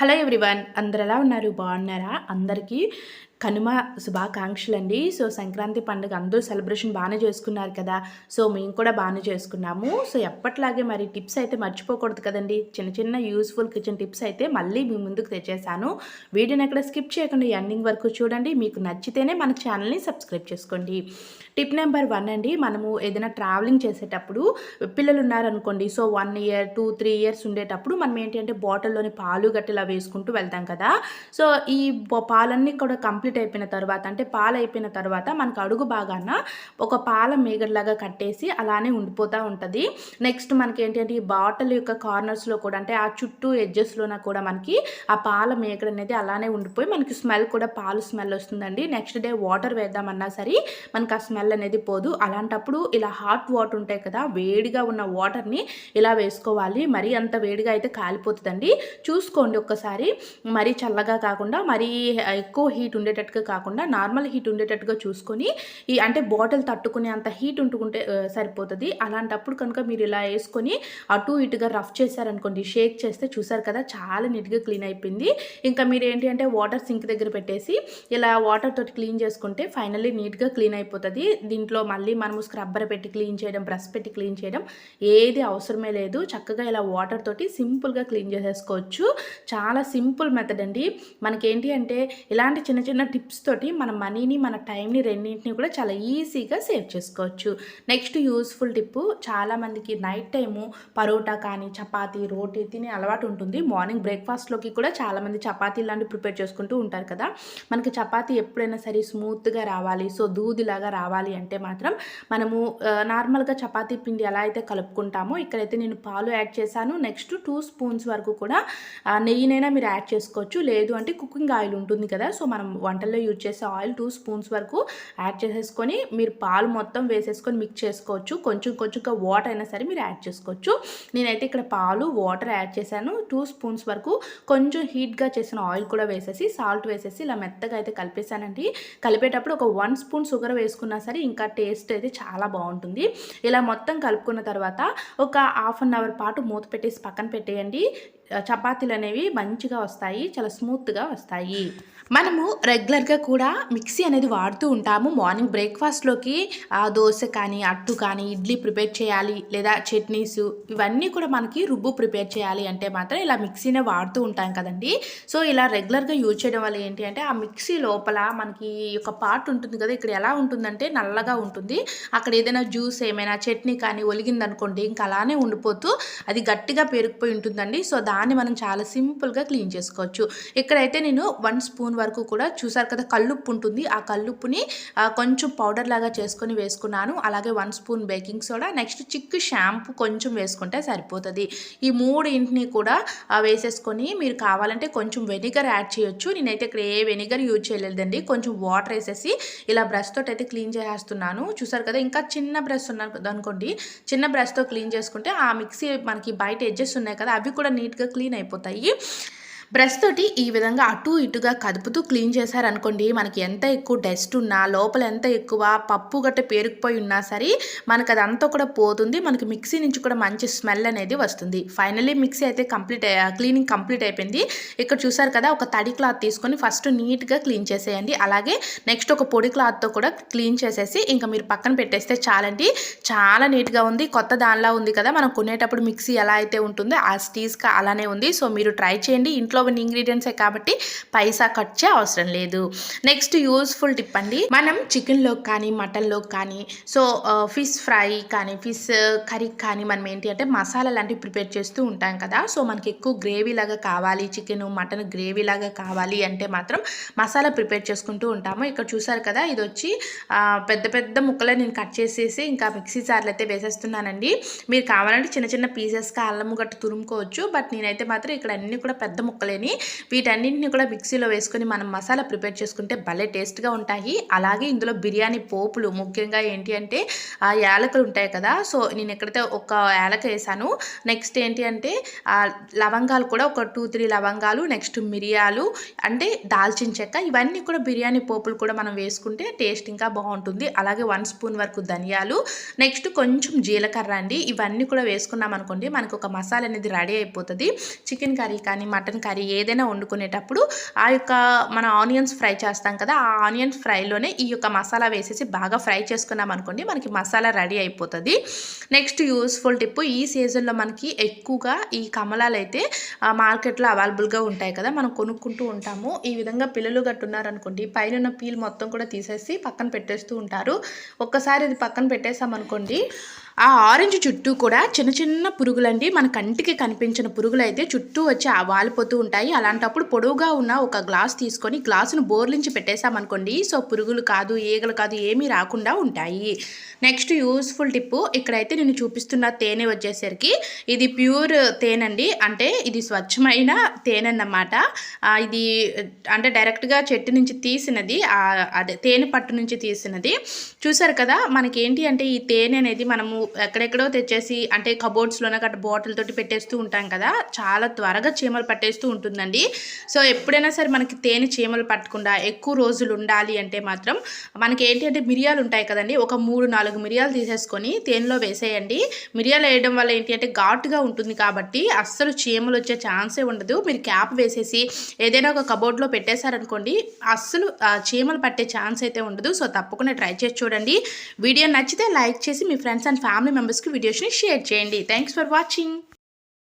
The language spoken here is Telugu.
హలో ఎవ్రీవన్ అందరు ఎలా ఉన్నారు? బాగున్నారా? అందరికీ కనుమ శుభాకాంక్షలు అండి సో సంక్రాంతి పండుగ అందరూ సెలబ్రేషన్ బాగానే చేసుకున్నారు కదా. సో మేము కూడా బాగానే చేసుకున్నాము. సో ఎప్పట్లాగే మరి టిప్స్ అయితే మర్చిపోకూడదు కదండి. చిన్న చిన్న యూస్ఫుల్ కిచెన్ టిప్స్ అయితే మళ్ళీ మీ ముందుకు తెచ్చేసాను. వీడియోని ఎక్కడ స్కిప్ చేయకుండా ఎండింగ్ వరకు చూడండి. మీకు నచ్చితేనే మన ఛానల్ని సబ్స్క్రైబ్ చేసుకోండి. టిప్ నెంబర్ వన్ అండి. మనము ఏదైనా ట్రావెలింగ్ చేసేటప్పుడు పిల్లలు ఉన్నారనుకోండి so one year two three years ఉండేటప్పుడు మనం ఏంటంటే బాటిల్లోని పాలు గట్టిలా వేసుకుంటూ వెళ్తాం కదా. సో ఈ పాలన్నీ కూడా కంప్లీట్ అయిపోయిన తర్వాత అంటే పాలు అయిపోయిన తర్వాత మనకు అడుగు బాగాన ఒక పాల మేగడలాగా కట్టేసి అలానే ఉండిపోతూ ఉంటుంది. నెక్స్ట్ మనకి ఏంటంటే ఈ బాటిల్ యొక్క కార్నర్స్లో కూడా అంటే ఆ చుట్టూ ఎడ్జెస్లోన కూడా మనకి ఆ పాల మేకడ అనేది అలానే ఉండిపోయి మనకి స్మెల్ కూడా పాలు స్మెల్ వస్తుందండి. నెక్స్ట్ డే వాటర్ వేద్దామన్నా సరే మనకి ఆ స్మెల్ అనేది పోదు. అలాంటప్పుడు ఇలా హాట్ వాటర్ ఉంటాయి కదా వేడిగా ఉన్న వాటర్ని ఇలా వేసుకోవాలి. మరీ అంత వేడిగా అయితే కాలిపోతుందండి. చూసుకోండి ఒక్కసారి. మరీ చల్లగా కాకుండా మరీ ఎక్కువ హీట్ ఉండేటట్టుగా కాకుండా నార్మల్ హీట్ ఉండేటట్టుగా చూసుకొని ఈ అంటే బాటిల్ తట్టుకునే అంత హీట్ ఉంటుకుంటే సరిపోతుంది. అలాంటప్పుడు కనుక మీరు ఇలా వేసుకొని అటు ఇటుగా రఫ్ చేశారనుకోండి షేక్ చేస్తే చూసారు కదా చాలా నీట్గా క్లీన్ అయిపోయింది. ఇంకా మీరు ఏంటి అంటే వాటర్ సింక్ దగ్గర పెట్టేసి ఇలా వాటర్ తోటి క్లీన్ చేసుకుంటే ఫైనల్లీ నీట్గా క్లీన్ అయిపోతుంది. దీంట్లో మళ్ళీ మనము స్క్రబ్బర్ పెట్టి క్లీన్ చేయడం బ్రష్ పెట్టి క్లీన్ చేయడం ఏది అవసరమే లేదు. చక్కగా ఇలా వాటర్ తోటి సింపుల్గా క్లీన్ చేసేసుకోవచ్చు. చాలా సింపుల్ మెథడ్ అండి. మనకేంటి అంటే ఇలాంటి చిన్న చిన్న టిప్స్ తోటి మన మనీని మన టైంని రెండింటిని కూడా చాలా ఈజీగా సేవ్ చేసుకోవచ్చు. నెక్స్ట్ యూస్ఫుల్ టిప్ చాలామందికి నైట్ టైము పరోటా కానీ చపాతీ రోటీ తినే అలవాటు ఉంటుంది. మార్నింగ్ బ్రేక్ఫాస్ట్లోకి కూడా చాలామంది చపాతీ లాంటివి ప్రిపేర్ చేసుకుంటూ ఉంటారు కదా. మనకి చపాతీ ఎప్పుడైనా సరే స్మూత్గా రావాలి. సో దూదిలాగా రావాలి అంటే మాత్రం మనము నార్మల్గా చపాతీ పిండి ఎలా అయితే కలుపుకుంటామో ఇక్కడైతే నేను పాలు యాడ్ చేశాను. నెక్స్ట్ టూ స్పూన్స్ వరకు కూడా నెయ్యినైనా మీరు యాడ్ చేసుకోవచ్చు. లేదు అంటే కుకింగ్ ఆయిల్ ఉంటుంది కదా. సో మనం వంటల్లో యూజ్ చేసే ఆయిల్ టూ స్పూన్స్ వరకు యాడ్ చేసేసుకొని మీరు పాలు మొత్తం వేసేసుకొని మిక్స్ చేసుకోవచ్చు. కొంచెం కొంచెంగా వాటర్ అయినా సరే మీరు యాడ్ చేసుకోవచ్చు. నేనైతే ఇక్కడ పాలు వాటర్ యాడ్ చేశాను. టూ స్పూన్స్ వరకు కొంచెం హీట్గా చేసిన ఆయిల్ కూడా వేసేసి సాల్ట్ వేసేసి ఇలా మెత్తగా అయితే కలిపేశానండి. కలిపేటప్పుడు ఒక వన్ స్పూన్ షుగర్ వేసుకున్నా సరే ఇంకా టేస్ట్ అయితే చాలా బాగుంటుంది. ఇలా మొత్తం కలుపుకున్న తర్వాత ఒక హాఫ్ అన్ అవర్ పాటు మూత పెట్టేసి పక్కన పెట్టేయండి. చపాతీలు అనేవి మంచిగా వస్తాయి. చాలా స్మూత్గా వస్తాయి. మనము రెగ్యులర్గా కూడా మిక్సీ అనేది వాడుతూ ఉంటాము. మార్నింగ్ బ్రేక్ఫాస్ట్లోకి ఆ, దోశ కానీ అట్టు కానీ ఇడ్లీ ప్రిపేర్ చేయాలి లేదా చట్నీస్ ఇవన్నీ కూడా మనకి రుబ్బు ప్రిపేర్ చేయాలి అంటే మాత్రం ఇలా మిక్సీనే వాడుతూ ఉంటాం కదండి. సో ఇలా రెగ్యులర్గా యూజ్ చేయడం వల్ల ఏంటి అంటే ఆ మిక్సీ లోపల మనకి ఒక పార్ట్ ఉంటుంది కదా ఇక్కడ ఎలా ఉంటుందంటే నల్లగా ఉంటుంది. అక్కడ ఏదైనా జ్యూస్ ఏమైనా చట్నీ కానీ ఒలిగిందనుకోండి ఇంకా అలానే ఉండిపోతూ అది గట్టిగా పేరుకుపోయి ఉంటుందండి. సో దాన్ని మనం చాలా సింపుల్గా క్లీన్ చేసుకోవచ్చు. ఇక్కడైతే నేను వన్ స్పూన్ వరకు కూడా చూసారు కదా కల్లుప్పు ఉంటుంది ఆ కల్లుప్పుని కొంచెం పౌడర్ లాగా చేసుకొని వేసుకున్నాను. అలాగే one spoon baking soda next చిక్కు షాంపూ కొంచెం వేసుకుంటే సరిపోతుంది. ఈ మూడు ఇంటిని కూడా వేసేసుకొని మీరు కావాలంటే కొంచెం వెనిగర్ యాడ్ చేయొచ్చు. నేనైతే ఇక్కడ ఏ వెనిగర్ యూజ్ చేయలేదండి. కొంచెం వాటర్ వేసేసి ఇలా బ్రష్ తోటి అయితే క్లీన్ చేసేస్తున్నాను. చూసారు కదా ఇంకా చిన్న బ్రష్ ఉన్నది అనుకోండి చిన్న బ్రష్తో క్లీన్ చేసుకుంటే ఆ మిక్సీ మనకి బయట ఎడ్జెస్ ఉన్నాయి కదా అవి కూడా నీట్గా క్లీన్ అయిపోతాయి. బ్రష్ తోటి ఈ విధంగా అటు ఇటుగా కదుపుతూ క్లీన్ చేశారనుకోండి మనకి ఎంత ఎక్కువ డస్ట్ ఉన్నా లోపల ఎంత ఎక్కువ పప్పు గట్ట పేరుకుపోయి ఉన్నా సరే మనకు అదంతా కూడా పోతుంది మనకి మిక్సీ నుంచి కూడా మంచి స్మెల్ అనేది వస్తుంది. ఫైనలీ మిక్సీ అయితే కంప్లీట్ క్లీనింగ్ కంప్లీట్ అయిపోయింది. ఇక్కడ చూసారు కదా ఒక తడి క్లాత్ తీసుకొని ఫస్ట్ నీట్గా క్లీన్ చేసేయండి. అలాగే నెక్స్ట్ ఒక పొడి క్లాత్తో కూడా క్లీన్ చేసేసి ఇంకా మీరు పక్కన పెట్టేస్తే చాలండి. చాలా నీట్గా ఉంది కొత్త దానిలా ఉంది కదా మనం కొనేటప్పుడు మిక్సీ ఎలా అయితే ఉంటుందో ఆ స్టీస్గా అలానే ఉంది. సో మీరు ట్రై చేయండి. ఇంట్లో ఉన్న ఇంగ్రీడియంట్సే కాబట్టి పైసా ఖర్చే అవసరం లేదు. నెక్స్ట్ యూస్ఫుల్ టిప్ అండి. మనం చికెన్లో కానీ మటన్లో కానీ సో ఫిష్ ఫ్రై కానీ ఫిష్ కర్రీ uh, కానీ మనం ఏంటి అంటే మసాలా లాంటివి ప్రిపేర్ చేస్తూ ఉంటాం కదా. సో మనకి ఎక్కువ గ్రేవీ లాగా కావాలి చికెన్ మటన్ గ్రేవీ లాగా కావాలి అంటే మాత్రం మసాలా ప్రిపేర్ చేసుకుంటూ ఉంటాము. ఇక్కడ చూసారు కదా ఇది వచ్చి పెద్ద పెద్ద ముక్కలు నేను కట్ చేసేసి ఇంకా మిక్సీ జార్లు అయితే వేసేస్తున్నానండి. మీరు కావాలంటే చిన్న చిన్న పీసెస్గా అల్లము గట్టు తురుముకోవచ్చు. బట్ నేనైతే మాత్రం ఇక్కడ అన్ని కూడా పెద్ద ముక్కలు తీసుకోవాలని వీటన్నింటిని కూడా మిక్సీలో వేసుకొని మనం మసాలా ప్రిపేర్ చేసుకుంటే భలే టేస్ట్గా ఉంటాయి. అలాగే ఇందులో బిర్యానీ పోపులు ముఖ్యంగా ఏంటి అంటే ఆ యాలకులు ఉంటాయి కదా సో నేను ఎక్కడైతే ఒక యాలక వేసాను నెక్స్ట్ ఏంటి అంటే లవంగాలు కూడా ఒక టూ త్రీ లవంగాలు నెక్స్ట్ మిరియాలు అంటే దాల్చిన చెక్క ఇవన్నీ కూడా బిర్యానీ పోపులు కూడా మనం వేసుకుంటే టేస్ట్ ఇంకా బాగుంటుంది. అలాగే వన్ స్పూన్ వరకు ధనియాలు నెక్స్ట్ కొంచెం జీలకర్ర అండి. ఇవన్నీ కూడా వేసుకున్నాం అనుకోండి మనకు ఒక మసాలా అనేది రెడీ అయిపోతుంది. చికెన్ కర్రీ కానీ మటన్ కర్రీ కర్రీ ఏదైనా వండుకునేటప్పుడు ఆ యొక్క మన ఆనియన్స్ ఫ్రై చేస్తాం కదా ఆ ఆనియన్స్ ఫ్రైలోనే ఈ యొక్క మసాలా వేసేసి బాగా ఫ్రై చేసుకున్నాం అనుకోండి మనకి మసాలా రెడీ అయిపోతుంది. నెక్స్ట్ యూస్ఫుల్ టిప్ ఈ సీజన్లో మనకి ఎక్కువగా ఈ కమలాలు అయితే ఆ, మార్కెట్లో అవైలబుల్గా ఉంటాయి కదా మనం కొనుక్కుంటూ ఉంటాము. ఈ విధంగా పిల్లలు గట్టున్నారనుకోండి పైన ఉన్న పీల్ మొత్తం కూడా తీసేసి పక్కన పెట్టేస్తూ ఉంటారు. ఒక్కసారి ఇది పక్కన పెట్టేసామనుకోండి ఆ ఆరెంజ్ చుట్టూ కూడా చిన్న చిన్న పురుగులండి. మన కంటికి కనిపించిన పురుగులు అయితే చుట్టూ వచ్చి ఆ వాలిపోతూ ఉంటాయి. అలాంటప్పుడు పొడవుగా ఉన్న ఒక గ్లాస్ తీసుకొని గ్లాసును బోర్లించి పెట్టేశామనుకోండి. సో పురుగులు కాదు ఈగలు కాదు ఏమీ రాకుండా ఉంటాయి. నెక్స్ట్ యూస్ఫుల్ టిప్పు ఇక్కడైతే నేను చూపిస్తున్న తేనె వచ్చేసరికి ఇది ప్యూర్ తేనండి. అంటే ఇది స్వచ్ఛమైన తేనె అన్నమాట ఇది అంటే డైరెక్ట్గా చెట్టు నుంచి తీసినది అదే తేనె పట్టు నుంచి తీసినది. చూసారు కదా మనకి ఏంటి అంటే ఈ తేనె అనేది మనము ఎక్కడెక్కడో తెచ్చేసి అంటే కబోర్డ్స్లోనే గట్ట బాటిల్ తోటి పెట్టేస్తూ ఉంటాం కదా చాలా త్వరగా చీమలు పట్టేస్తూ ఉంటుందండి. సో ఎప్పుడైనా సరే మనకి తేనె చీమలు పట్టకుండా ఎక్కువ రోజులు ఉండాలి అంటే మాత్రం మనకి ఏంటి అంటే మిరియాలు ఉంటాయి కదండి ఒక మూడు నాలుగు మిరియాలు తీసేసుకొని తేనెలో వేసేయండి. మిరియాలు వేయడం వల్ల ఏంటి అంటే ఘాటుగా ఉంటుంది కాబట్టి అస్సలు చీమలు వచ్చే ఛాన్సే ఉండదు. మీరు క్యాప్ వేసేసి ఏదైనా ఒక కబోర్డ్లో పెట్టేశారనుకోండి అస్సలు చీమలు పట్టే ఛాన్స్ అయితే ఉండదు. సో తప్పకుండా ట్రై చేసి చూడండి. వీడియో నచ్చితే లైక్ చేసి మీ ఫ్రెండ్స్ అండ్ ఫ్యామిలీ మెంబర్స్కి వీడియోస్ని షేర్ చేయండి. Thanks for watching